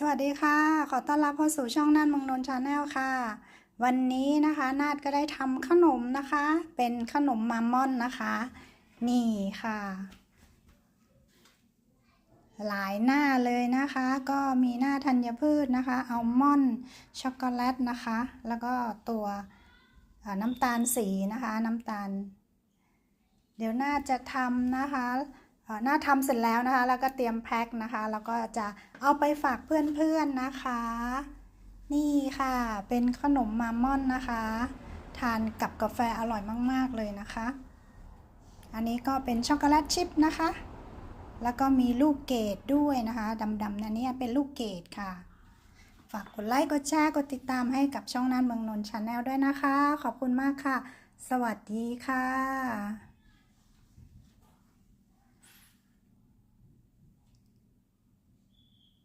สวัสดีค่ะ ขอต้อนรับเข้าสู่ช่องน่านมองนนชาแนลค่ะ วันนี้นะคะนาดก็ได้ทำขนมนะคะ เป็นขนมมาม่อนนะคะ นี่ค่ะ หลายหน้าเลยนะคะ ก็มีหน้าธัญพืชนะคะอัลมอนด์ช็อกโกแลตนะคะ แล้วก็ตัวน้ำตาลสีนะคะ น้ำตาล เดี๋ยวน่าจะทำนะคะ เอ่อน่าทำเสร็จแล้วนะคะ แล้วก็เตรียมแพ็คนะคะ แล้วก็จะเอาไปฝากเพื่อนๆนะคะ นี่ค่ะ เป็นขนมมาม่อนนะคะ ทานกับกาแฟอร่อยมากๆเลยนะคะ อันนี้ก็เป็นช็อกโกแลตชิพนะคะ แล้วก็มีลูกเกดด้วยนะคะดำๆนั่นเนี่ยเป็นลูกเกดค่ะ ฝากกดไลค์ กดแชร์ กดติดตามให้กับช่องน่านเมืองนนท์ชาแนลด้วยนะคะ ขอบคุณมากค่ะ สวัสดีค่ะ